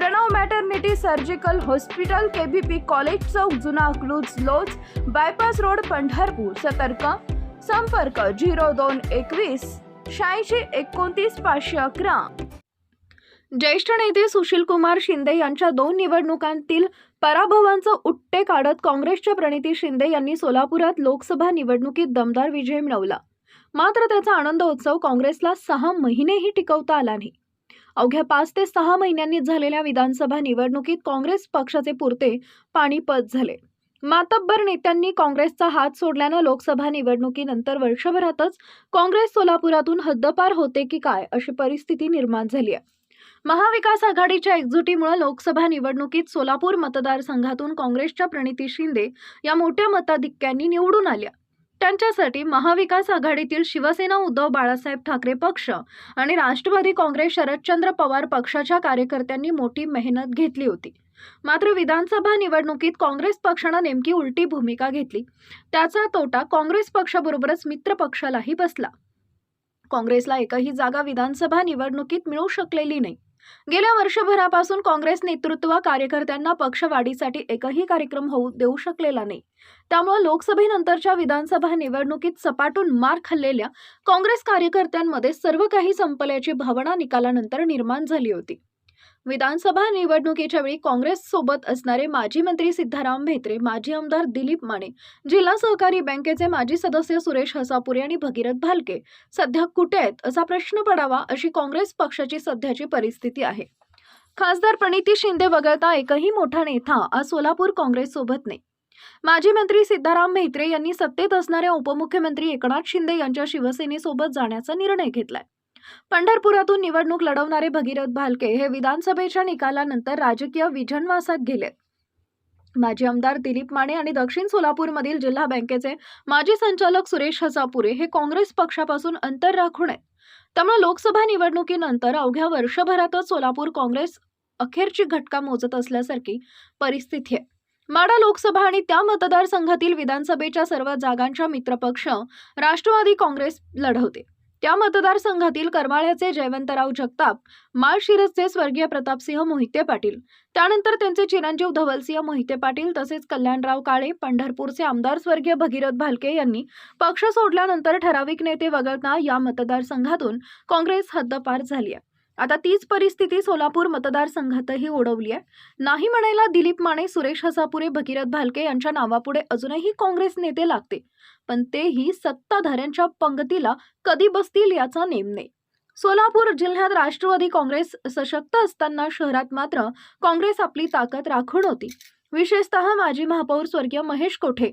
Pranav maternity surgical hospital KBP college चौक जुना अकलूज लोज bypass road Pandharpur. सतर्क. संपर्क झिरो दोन एकवीस शहाऐंशी एकोणतीस पाचशे अकरा. ज्येष्ठ नेते सुशीलकुमार शिंदे यांच्या दोन निवडणुकांतील पराभवांचं उट्टे काढत काँग्रेसच्या प्रणिती शिंदे यांनी सोलापुरात लोकसभा निवडणुकीत दमदार विजय मिळवला. मात्र त्याचा आनंद उत्सव काँग्रेसला सहा महिनेही टिकवता आला नाही. अवघ्या पाच ते सहा महिन्यांनी झालेल्या विधानसभा निवडणुकीत काँग्रेस पक्षाचे पुरते पाणीपत झाले. मातब्बर नेत्यांनी काँग्रेसचा हात सोडल्यानं लोकसभा निवडणुकीनंतर वर्षभरातच काँग्रेस सोलापुरातून हद्दपार होते की काय अशी परिस्थिती निर्माण झाली आहे. महाविकास आघाडीच्या एकजुटीमुळे लोकसभा निवडणुकीत सोलापूर मतदारसंघातून काँग्रेसच्या प्रणिती शिंदे या मोठ्या मताधिक्यांनी निवडून आल्या. त्यांच्यासाठी महाविकास आघाडीतील शिवसेना उद्धव बाळासाहेब ठाकरे पक्ष आणि राष्ट्रवादी काँग्रेस शरदचंद्र पवार पक्षाच्या कार्यकर्त्यांनी मोठी मेहनत घेतली होती. मात्र विधानसभा निवडणुकीत काँग्रेस पक्षानं नेमकी उलटी भूमिका घेतली. त्याचा तोटा काँग्रेस पक्षाबरोबरच मित्र पक्षालाही बसला. काँग्रेसला एकही जागा विधानसभा निवडणुकीत मिळू शकलेली नाही. गेल्या वर्षभरापासून काँग्रेस नेतृत्व कार्यकर्त्यांना पक्षवाढीसाठी एकही कार्यक्रम होऊ देऊ शकलेला नाही. त्यामुळे लोकसभेनंतरच्या विधानसभा निवडणुकीत सपाटून मार खाल्लेल्या काँग्रेस कार्यकर्त्यांमध्ये सर्व काही संपल्याची भावना निकालानंतर निर्माण झाली होती. विधानसभा निवडणुकीच्या वेळी काँग्रेस सोबत असणारे माजी मंत्री सिद्धाराम म्हेत्रे माजी आमदार दिलीप माने जिल्हा सहकारी बँकेचे माजी सदस्य सुरेश हसापुरे आणि भगीरथ भालके सध्या कुठे आहेत असा प्रश्न पडावा अशी काँग्रेस पक्षाची सध्याची परिस्थिती आहे. खासदार प्रणिती शिंदे वगळता एकही मोठा नेता आज सोलापूर काँग्रेस सोबत नाही. माजी मंत्री सिद्धाराम म्हेत्रे यांनी सत्तेत असणाऱ्या उपमुख्यमंत्री एकनाथ शिंदे यांच्या शिवसेनेसोबत जाण्याचा निर्णय घेतलाय. पंढरपुरातून निवडणूक लढवणारे भगीरथ भालके हे विधानसभेच्या निकालानंतर राजकीय विजनवासात गेले. माजी आमदार दिलीप माने आणि दक्षिण सोलापूरमधील जिल्हा बँकेचे माजी संचालक सुरेश हसापुरे हे काँग्रेस पक्षापासून अंतर राखून आहेत. त्यामुळे लोकसभा निवडणुकीनंतर अवघ्या वर्षभरातच सोलापूर काँग्रेस अखेरची घटका मोजत असल्यासारखी परिस्थिती आहे. माडा लोकसभा आणि त्या मतदारसंघातील विधानसभेच्या सर्व जागांच्या मित्रपक्ष राष्ट्रवादी काँग्रेस लढवते त्या मतदारसंघातील करमाळ्याचे जयवंतराव जगताप माळशिरसचे स्वर्गीय प्रतापसिंह मोहिते पाटील त्यानंतर त्यांचे चिरंजीव धवलसिंह मोहिते पाटील तसेच कल्याणराव काळे पंढरपूरचे आमदार स्वर्गीय भगीरथ भालके यांनी पक्ष सोडल्यानंतर ठराविक नेते वगळता या मतदारसंघातून काँग्रेस हद्दपार झाली आहे. आता तीच परिस्थिती सोलापूर मतदारसंघातही ओढवली आहे नाही म्हणायला दिलीप माने सुरेश हसापुरे भगीरथ भालके यांच्या नावापुढे अजूनही काँग्रेस नेते लागते. पण तेही सत्ताधाऱ्यांच्या पंगतीला कधी बसतील याचा नेम नाही सोलापूर जिल्ह्यात राष्ट्रवादी काँग्रेस सशक्त असताना शहरात मात्र काँग्रेस आपली ताकद राखून होती. विशेषतः माजी महापौर स्वर्गीय महेश कोठे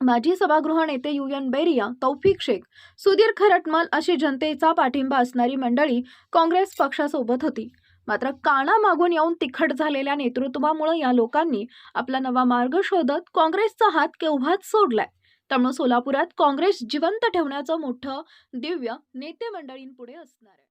माजी सभागृह नेते यू एन बेरिया तौफिक शेख सुधीर खरटमल अशी जनतेचा पाठिंबा असणारी मंडळी काँग्रेस पक्षासोबत होती. मात्र काना मागून येऊन तिखट झालेल्या नेतृत्वामुळे या लोकांनी आपला नवा मार्ग शोधत काँग्रेसचा हात केव्हाच सोडलाय? त्यामुळे सोलापुरात काँग्रेस जिवंत ठेवण्याचं मोठं दिव्य नेते मंडळींपुढे असणार आहे.